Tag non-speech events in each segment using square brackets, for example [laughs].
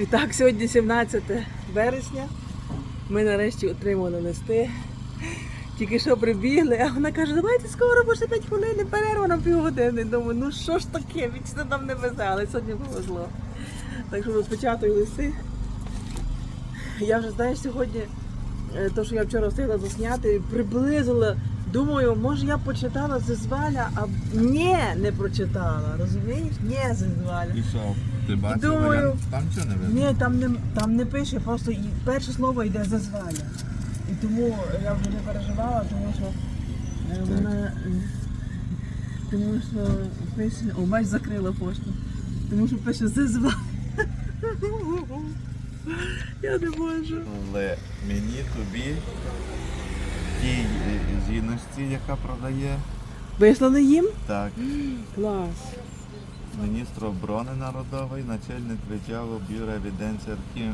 І так, сьогодні 17 березня. Ми нарешті отримали листи. Тільки що прибігли, а вона каже, давайте скоро, бо ще 5 хвилин, і перерва на півгодини. Думаю, ну що ж таке, вічно нам не везе, сьогодні повезло. Так що розпечатую листи. Я вже, знаєш, сьогодні, е, то, що я вчора встигла засняти, приблизила. Думаю, може я почитала Зезваля, а ні, не прочитала. Розумієш? Ні, Зезваля. І що? Ти бачив Думаю- Там чого не видно? Ні, там не, там не пише, просто і перше слово йде зазваля. І тому я вже не переживала, тому що е, вона. Тому що пише. О, бач, закрила пошту. Тому що пише зазваля. [laughs] Я не можу. Але мені тобі тій е, жіночці, яка продає, Вислали їм? так, Клас. міністр оборони народової, начальник відділу бюро евіденції архів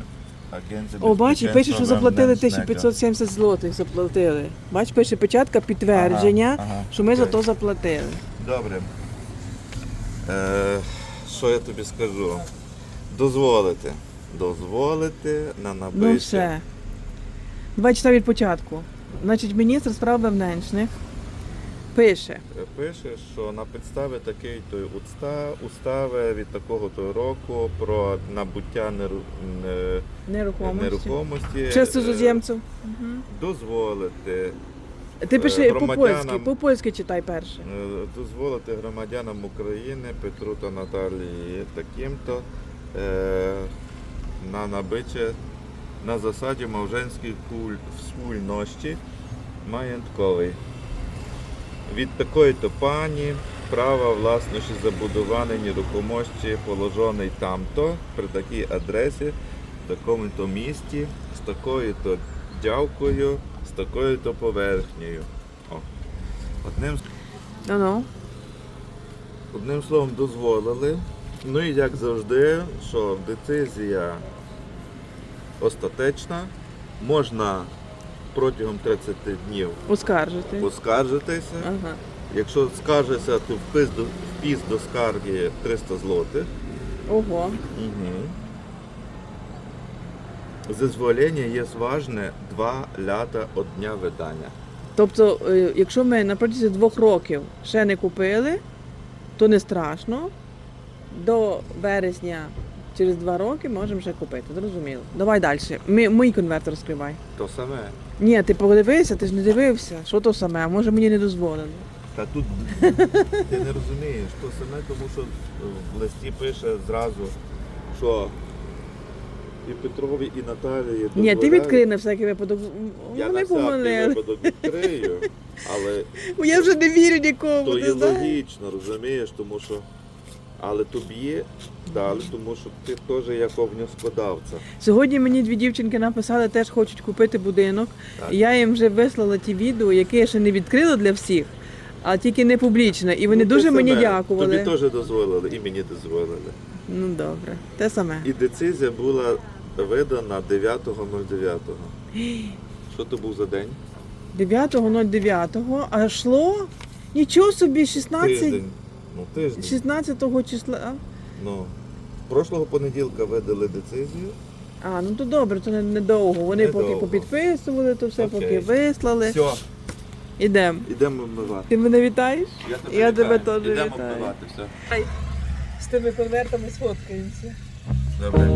агенції О, бач, пише, що заплатили 1570 злотих. Заплатили. Бач, пише печатка підтвердження, Ага, ага. що ми за то заплатили. Добре. Е, що я тобі скажу? Дозволити. Дозволити на набиття. Ну все. Давай читаю від початку. Значить, міністр справ внутрішніх пише. Е, Пише, що на підставі такої то уста, устави від такого то року про набуття неру, не- Нерухомості. нерухомості Через е, чужоземців. дозволити, Ти пиши е, по-польськи, громадянам- по-польськи читай перше. е, дозволити громадянам України Петру та Наталії таким-то е, на набиття на засаді мовженської спільності маєнтковий. Від такої то пані право власності забудованої нерухомості положений там-то, при такій адресі, в такому-то місті, з такою-то дявкою, з такою-то поверхнею. О. Одним, Ну-ну. одним словом дозволили. Ну і як завжди, що децизія остатечна, можна протягом 30 днів Оскаржити. поскаржитися. Ага. Якщо скаржишся, то впис до, впис до скарги 300 злотих. Ого. Угу. Зазволення є важне 2 ляда від дня видання. Тобто, е, якщо ми на протязі двох років ще не купили, то не страшно. До вересня через два роки можемо ще купити. Зрозуміло. Давай далі. Ми, мій конверт розкривай. То саме. Ні, ти подивився, ти ж не дивився. Що то саме? Може мені не дозволено. Та тут [laughs] ти не розумієш, то саме, тому що в листі пише зразу, що і Петрові, і Наталії. Ні, ти відкрий на всякий випадок. Я на всякий помилили. випадок відкрию, але [laughs] Я вже не вірю нікому. то ти є знаєш? логічно, розумієш, тому що. Але тобі дали, тому що ти теж як овнюскодавця. Сьогодні мені дві дівчинки написали, теж хочуть купити будинок. Так. Я їм вже вислала ті відео, які я ще не відкрила для всіх, а тільки не публічно. І вони Ну, дуже мені дякували. Тобі теж дозволили, і мені дозволили. Ну добре, те саме. І децизія була видана 9.09. Що то був за день? 9.09, а йшло нічого собі, 16, Тиждень. Ну, тиждень. 16 числа. а? Ну, прошлого понеділка видали децизію. А, ну то добре, то не- недовго. Вони поки Недовго. попідписували, то все Окей. поки вислали. Все, Ідемо. йдемо вмивати. Ти мене вітаєш? Я Я вітаю. тебе теж Ідемо вітаю. вмивати, все. З тими конвертами сфоткаємося. Добре.